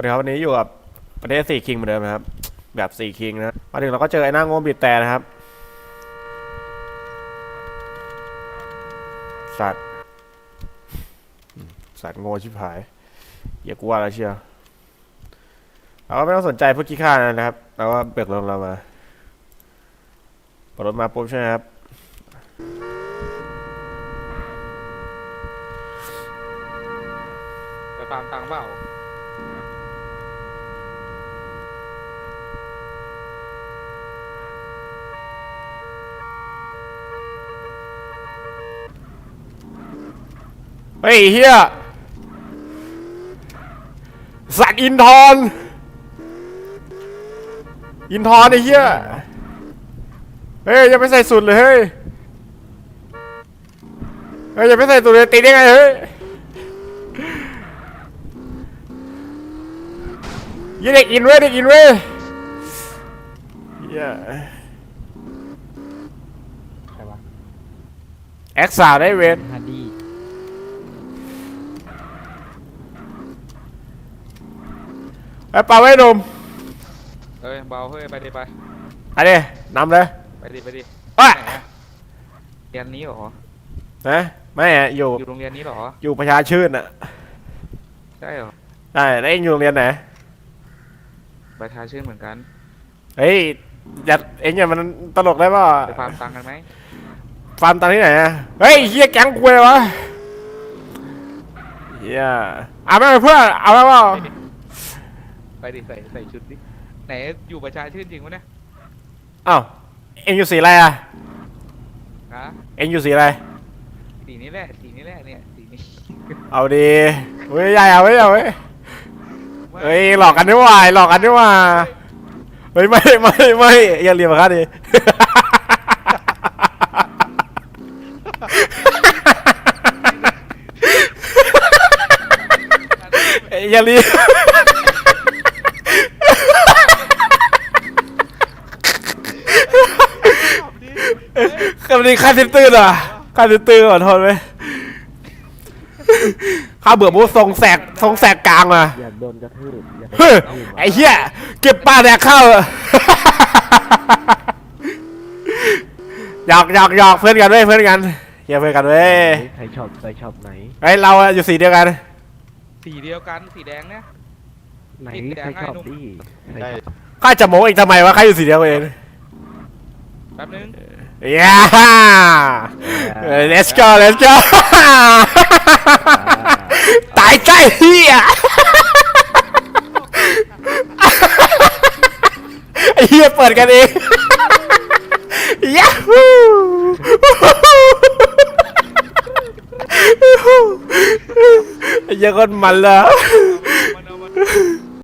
วัสดีครับวันนี้อยู่กับประเทศสี่คิงเหมือนเดิมนะครับ แบบสี่คิงนะมาถึงเราก็เจอไอ้หน้าโง่บีบแต่นะครับ สัตว์สัตว์โง่ชิบหายอย่ากลัวแล้วเชียวเราก็ไม่ต้องสนใจพวกขี้ข้านะครับเราก็เบิกรถเรามาเปิดรถมาปุ๊บใช่ไหมครับไปฟาร์มตังเปล่า เฮ้ยเฮียสักอินทรอินทรไอ้เฮียเฮ้ยยังไม่ใส่สุดเลยเฮ้ยเฮ้ยยังไม่ใส่สุดเลยตีได้ไงเฮ้ยยี่เด็กอินเว้ยเด็กอินเว้ยเฮียใครวะแอคสาวได้เวน ฮาร์ดี้ไอ้ปาไว้หนมเอ้ยเบาเฮ้ยไปดิไปอันนี้นำเลยไปดิไปดิเอ้ยไหนอะเรียนนี้เหรอนะไม่อะอยู่อยู่โรงเรียนนี้เหรออยู่ประชาชื่นอะใช่เหรอใช่แล้วเองอยู่โรงเรียนไหนประชาชื่นเหมือนกันเฮ้ยอย่าเองอย่ามันตลกได้ป่ะไปฟาร์มตังค์กันไหมฟาร์มตังค์ที่ไหนอะเฮ้ยเฮียแก๊งกูเลยวะเฮียเอาไหมเพื่อนเอาไหมเปล่า ไปดิใส่ใส่ชุดดิไหนอยู่ประชาชื่นจริงวะเนี่ยอ้าวเองอยู่สีอะไรอะฮะเองอยู่สีอะไร สีนี้แหละสีนี้แหละเนี่ยสีนี้เอาดีเฮ้ยใหญ่เอาไว้เอาไว้เฮ้ยหลอกกันด้วยว่ะหลอกกันด้วยว่ะเฮ้ยไม่ไม่ไม่อย่าเรียนมาครับดิอย่าเรียน คำนี้ค่าเส้นตื้นอะค่าเส้นตื้นขอโทษไหมข้าเบื่อมุกทรงแสกทรงแสกกลางอะอยากโดนกระทืบอยากเฮ้ยไอ้เหี้ยเก็บปลาแดกข้าวอะหยอกหยอกหยอกเพื่อนกันเว้ยเพื่อนกันเฮียเพื่อนกันเว้ยใครชอบใครชอบไหนไอ้ยเราอะอยู่สีเดียวกัน สีเดียวกันสีแดงเนี่ย ไหนปิดแดงใครชอบให้หนุ่มดิใครชอบข้าจะโม้อีกทำไมวะข้าอยู่สีเดียวกันเองแป๊บนึงย่า let's go let's go ตายใจเฮียไอ้เฮียเปิดกันเองยาฮูไอ้เหี้ยังคนมันละ